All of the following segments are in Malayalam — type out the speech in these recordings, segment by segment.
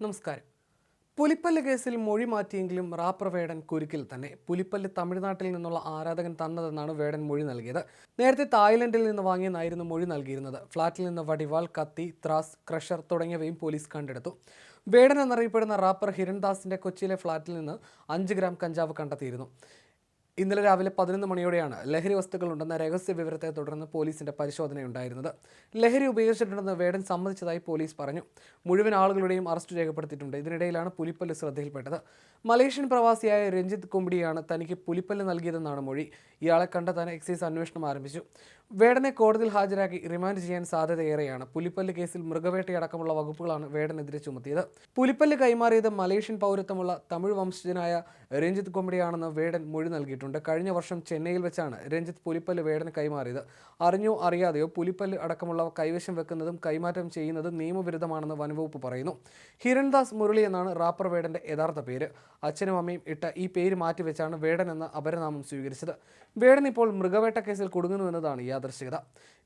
നമസ്കാരം. പുലിപ്പല്ല് കേസിൽ മൊഴി മാറ്റിയെങ്കിലും റാപ്പർ വേടൻ കുരുക്കിൽ തന്നെ. പുലിപ്പല്ല് തമിഴ്നാട്ടിൽ നിന്നുള്ള ആരാധകൻ തന്നതെന്നാണ് വേടൻ മൊഴി നൽകിയത്. നേരത്തെ തായ്ലൻഡിൽ നിന്ന് വാങ്ങിയെന്നായിരുന്നു മൊഴി നൽകിയിരുന്നത്. ഫ്ളാറ്റിൽ നിന്ന് വടിവാൾ കത്തി ത്രാസ് ക്രഷർ തുടങ്ങിയവയും പോലീസ് കണ്ടെടുത്തു. വേടൻ എന്നറിയപ്പെടുന്ന റാപ്പർ ഹിരൺദാസിന്റെ കൊച്ചിയിലെ ഫ്ളാറ്റിൽ നിന്ന് അഞ്ച് ഗ്രാം കഞ്ചാവ് കണ്ടെത്തിയിരുന്നു. ഇന്നലെ രാവിലെ പതിനൊന്ന് മണിയോടെയാണ് ലഹരി വസ്തുക്കൾ ഉണ്ടെന്ന രഹസ്യ വിവരത്തെ തുടർന്ന് പോലീസിന്റെ പരിശോധനയുണ്ടായിരുന്നത്. ലഹരി ഉപയോഗിച്ചിട്ടുണ്ടെന്ന് വേടൻ സമ്മതിച്ചതായി പോലീസ് പറഞ്ഞു. മുഴുവൻ ആളുകളുടെയും അറസ്റ്റ് രേഖപ്പെടുത്തിയിട്ടുണ്ട്. ഇതിനിടയിലാണ് പുലിപ്പല്ല് ശ്രദ്ധയിൽപ്പെട്ടത്. മലേഷ്യൻ പ്രവാസിയായ രഞ്ജിത്ത് കുമ്പിടിയാണ് തനിക്ക് പുലിപ്പല്ല് നൽകിയതെന്നാണ് മൊഴി. ഇയാളെ കണ്ടെത്താൻ എക്സൈസ് അന്വേഷണം ആരംഭിച്ചു. വേടനെ കോടതിയിൽ ഹാജരാക്കി റിമാൻഡ് ചെയ്യാൻ സാധ്യതയേറെയാണ്. പുലിപ്പല്ല് കേസിൽ മൃഗവേട്ടയടക്കമുള്ള വകുപ്പുകളാണ് വേടനെതിരെ ചുമത്തിയത്. പുലിപ്പല്ല് കൈമാറിയത് മലേഷ്യൻ പൗരത്വമുള്ള തമിഴ് വംശജനായ രഞ്ജിത്ത് കുമ്പിടിയാണെന്ന് വേടൻ മൊഴി നൽകിയിട്ടുണ്ട്. കഴിഞ്ഞ വർഷം ചെന്നൈയിൽ വെച്ചാണ് രഞ്ജിത്ത് പുലിപ്പല്ല് വേടന് കൈമാറിയത്. അറിഞ്ഞോ അറിയാതെയോ പുലിപ്പല്ല് അടക്കമുള്ള കൈവശം വെക്കുന്നതും കൈമാറ്റം ചെയ്യുന്നതും നിയമവിരുദ്ധമാണെന്ന് വനംവകുപ്പ് പറയുന്നു. ഹിരൺദാസ് മുരളി എന്നാണ് റാപ്പർ വേടന്റെ യഥാർത്ഥ പേര്. അച്ഛനും അമ്മയും ഇട്ട ഈ പേര് മാറ്റിവെച്ചാണ് വേടൻ എന്ന അപരനാമം സ്വീകരിച്ചത്. വേടൻ ഇപ്പോൾ മൃഗവേട്ട കേസിൽ കുടുങ്ങുന്നുവെന്നതാണ് യാദർശികത.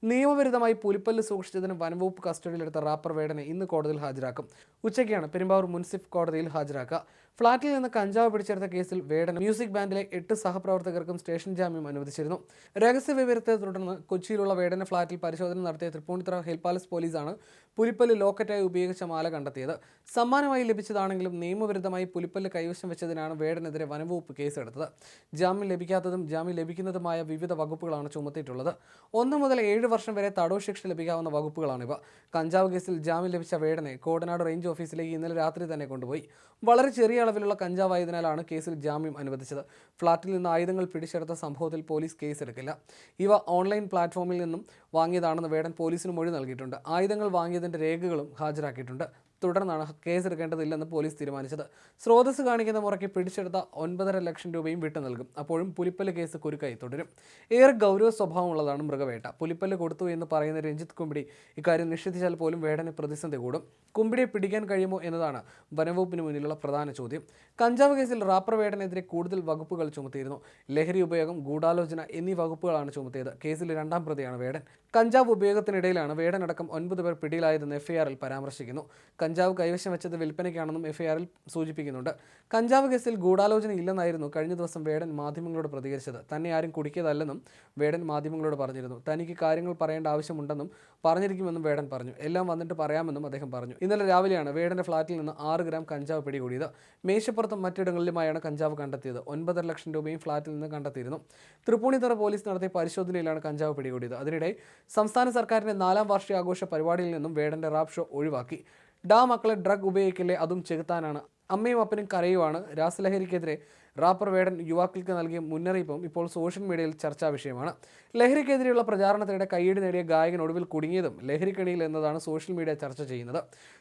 നിയമവിരുദ്ധമായി പുലിപ്പല്ല് സൂക്ഷിച്ചതിന് വനംവകുപ്പ് കസ്റ്റഡിയിലെടുത്ത റാപ്പർ വേടനെ ഇന്ന് കോടതിയിൽ ഹാജരാക്കും. ഉച്ചയ്ക്കാണ് പെരുമ്പാവൂർ മുൻസിഫ് കോടതിയിൽ ഹാജരാക്കുക. ഫ്ളാറ്റിൽ നിന്ന് കഞ്ചാവ് പിടിച്ചെടുത്ത കേസിൽ വേടൻ മ്യൂസിക് ബാൻഡിലെ എട്ട് സഹപ്രവർത്തകർക്കും സ്റ്റേഷൻ ജാമ്യം അനുവദിച്ചിരുന്നു. രഹസ്യ വിവരത്തെ തുടർന്ന് കൊച്ചിയിലുള്ള വേടന ഫ്ളാറ്റിൽ പരിശോധന നടത്തിയ തൃപ്പൂണിത്തുറ ഹിൽ പാലസ് പോലീസാണ് പുലിപ്പല്ല് ലോക്കറ്റായി ഉപയോഗിച്ച മാല കണ്ടെത്തിയത്. സമ്മാനമായി ലഭിച്ചതാണെങ്കിലും നിയമവിരുദ്ധമായി പുലിപ്പല്ല് കൈവശം വെച്ചതിനാണ് വേടനെതിരെ വനംവകുപ്പ് കേസെടുത്തത്. ജാമ്യം ലഭിക്കാത്തതും ജാമ്യം ലഭിക്കുന്നതുമായ വിവിധ വകുപ്പുകളാണ് ചുമത്തിയിട്ടുള്ളത്. ഒന്ന് മുതൽ ഏഴ് വർഷം വരെ തടവ് ശിക്ഷ ലഭിക്കാവുന്ന വകുപ്പുകളാണിവ കഞ്ചാവ് കേസിൽ ജാമ്യം ലഭിച്ച വേടനെ കോടനാട് റേഞ്ച് ഓഫീസിലേക്ക് ഇന്നലെ രാത്രി തന്നെ കൊണ്ടുപോയി. വളരെ ചെറിയ അളവിലുള്ള കഞ്ചാവായതിനാലാണ് കേസിൽ ജാമ്യം അനുവദിച്ചത്. ഫ്ളാറ്റിൽ നിന്ന് ആയുധങ്ങൾ പിടിച്ചെടുത്ത സംഭവത്തിൽ പോലീസ് കേസെടുക്കില്ല. ഇവ ഓൺലൈൻ പ്ലാറ്റ്ഫോമിൽ നിന്നും വാങ്ങിയതാണെന്ന് വേടൻ പോലീസിന് മൊഴി നൽകിയിട്ടുണ്ട്. ആയുധങ്ങൾ വാങ്ങിയതിന്റെ രേഖകളും ഹാജരാക്കിയിട്ടുണ്ട്. തുടർന്നാണ് കേസ് കേസെടുക്കേണ്ടതില്ലെന്ന് പോലീസ് തീരുമാനിച്ചത്. സ്രോതസ് കാണിക്കുന്ന മുറയ്ക്ക് പിടിച്ചെടുത്ത ഒൻപതര ലക്ഷം രൂപയും വിട്ടു നൽകും. അപ്പോഴും പുലിപ്പല്ല് കേസ് കുരുക്കായി തുടരും. ഏറെ ഗൗരവ സ്വഭാവമുള്ളതാണ് മൃഗവേട്ട. പുലിപ്പല്ല് കൊടുത്തു എന്ന് പറയുന്ന രഞ്ജിത്ത് കുമ്പിടി ഇക്കാര്യം നിഷേധിച്ചാൽ പോലും വേടന് പ്രതിസന്ധി കൂടും. കുമ്പിടിയെ പിടിക്കാൻ കഴിയുമോ എന്നതാണ് വനംവകുപ്പിന് മുന്നിലുള്ള പ്രധാന ചോദ്യം. കഞ്ചാവ് കേസിൽ റാപ്പർ വേടനെതിരെ കൂടുതൽ വകുപ്പുകൾ ചുമത്തിയിരുന്നു. ലഹരി ഉപയോഗം ഗൂഢാലോചന എന്നീ വകുപ്പുകളാണ് ചുമത്തിയത്. കേസിൽ രണ്ടാം പ്രതിയാണ് വേടൻ. കഞ്ചാവ് ഉപയോഗത്തിനിടയിലാണ് വേടനടക്കം ഒൻപത് പേർ പിടിയിലായതെന്ന് എഫ്ഐആറിൽ പരാമർശിക്കുന്നു. കഞ്ചാവ് കൈവശം വെച്ചത് വിൽപ്പനയ്ക്കാണെന്നും എഫ്ഐആറിൽ സൂചിപ്പിക്കുന്നുണ്ട്. കഞ്ചാവ് കേസിൽ ഗൂഢാലോചന ഇല്ലെന്നായിരുന്നു കഴിഞ്ഞ ദിവസം വേടൻ മാധ്യമങ്ങളോട് പ്രതികരിച്ചത്. തന്നെ ആരും കുടിക്കിയതല്ലെന്നും വേടൻ മാധ്യമങ്ങളോട് പറഞ്ഞിരുന്നു. തനിക്ക് കാര്യങ്ങൾ പറയേണ്ട ആവശ്യമുണ്ടെന്നും പറഞ്ഞിരിക്കുമെന്നും വേടൻ പറഞ്ഞു. എല്ലാം വന്നിട്ട് പറയാമെന്നും അദ്ദേഹം പറഞ്ഞു. ഇന്നലെ രാവിലെയാണ് വേടന്റെ ഫ്ളാറ്റിൽ നിന്ന് ആറ് ഗ്രാം കഞ്ചാവ് പിടികൂടിയത്. മേശപ്പുറത്തും മറ്റിടങ്ങളിലുമായാണ് കഞ്ചാവ് കണ്ടെത്തിയത്. ഒൻപതര ലക്ഷം രൂപയും ഫ്ളാറ്റിൽ നിന്ന് കണ്ടെത്തിയിരുന്നു. തൃപ്പൂണിത്തുറ പോലീസ് നടത്തിയ പരിശോധനയിലാണ് കഞ്ചാവ് പിടികൂടിയത്. അതിനിടെ സംസ്ഥാന സർക്കാരിന്റെ നാലാം വാർഷികാഘോഷ പരിപാടിയിൽ നിന്നും വേടന്റെ റാപ്പ് ഷോ ഒഴിവാക്കി. ഡാ മക്കളെ ഡ്രഗ് ഉപയോഗിക്കില്ലേ അതും ചെകുത്താനാണ്. അമ്മയും അപ്പനും കരയുവാണ്. രാസലഹരിക്കെതിരെ റാപ്പർ വേടൻ യുവാക്കൾക്ക് നൽകിയ മുന്നറിയിപ്പും ഇപ്പോൾ സോഷ്യൽ മീഡിയയിൽ ചർച്ചാ വിഷയമാണ്. ലഹരിക്കെതിരെയുള്ള പ്രചാരണത്തിനിടെ കൈയ്യടി നേടിയ ഗായകൻ ഒടുവിൽ കുടുങ്ങിയതും ലഹരിക്കണിയിൽ എന്നതാണ് സോഷ്യൽ മീഡിയ ചർച്ച ചെയ്യുന്നത്.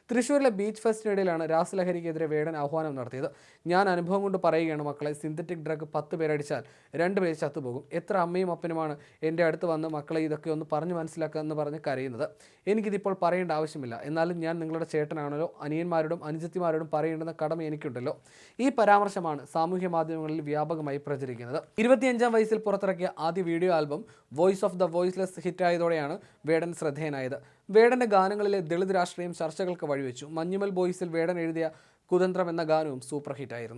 തൃശ്ശൂരിലെ ബീച്ച് ഫെസ്റ്റിനിടയിലാണ് രാസലഹരിക്കെതിരെ വേടൻ ആഹ്വാനം നടത്തിയത്. ഞാൻ അനുഭവം കൊണ്ട് പറയുകയാണ് മക്കളെ സിന്തറ്റിക് ഡ്രഗ് പത്ത് പേരടിച്ചാൽ രണ്ട് പേര് ചത്തുപോകും. എത്ര അമ്മയും അപ്പനുമാണ് എന്റെ അടുത്ത് വന്ന് മക്കളെ ഇതൊക്കെ ഒന്ന് പറഞ്ഞു മനസ്സിലാക്കുക എന്ന് പറഞ്ഞ് കരയുന്നത്? എനിക്കിതിപ്പോൾ പറയേണ്ട ആവശ്യമില്ല. എന്നാലും ഞാൻ നിങ്ങളുടെ ചേട്ടനാണല്ലോ അനിയന്മാരോടും അനുജത്തിമാരോടും പറയേണ്ടുന്ന കടമ എനിക്കുണ്ടല്ലോ. ഈ പരാമർശമാണ് സാമൂഹ്യ മാധ്യമങ്ങളിൽ വ്യാപകമായി പ്രചരിക്കുന്നത്. ഇരുപത്തിയഞ്ചാം വയസ്സിൽ പുറത്തിറക്കിയ ആദ്യ video album voice of the voiceless ഹിറ്റായതോടെയാണ് Vedan ശ്രദ്ധേയനായത്. വേടന്റെ ഗാനങ്ങളിലെ ദളിത് രാഷ്ട്രീയം ചർച്ചകൾക്ക് വഴിവെച്ചു. മഞ്ഞുമൽ ബോയ്സിൽ വേടൻ എഴുതിയ കുതന്ത്രം എന്ന ഗാനവും സൂപ്പർ ഹിറ്റായിരുന്നു.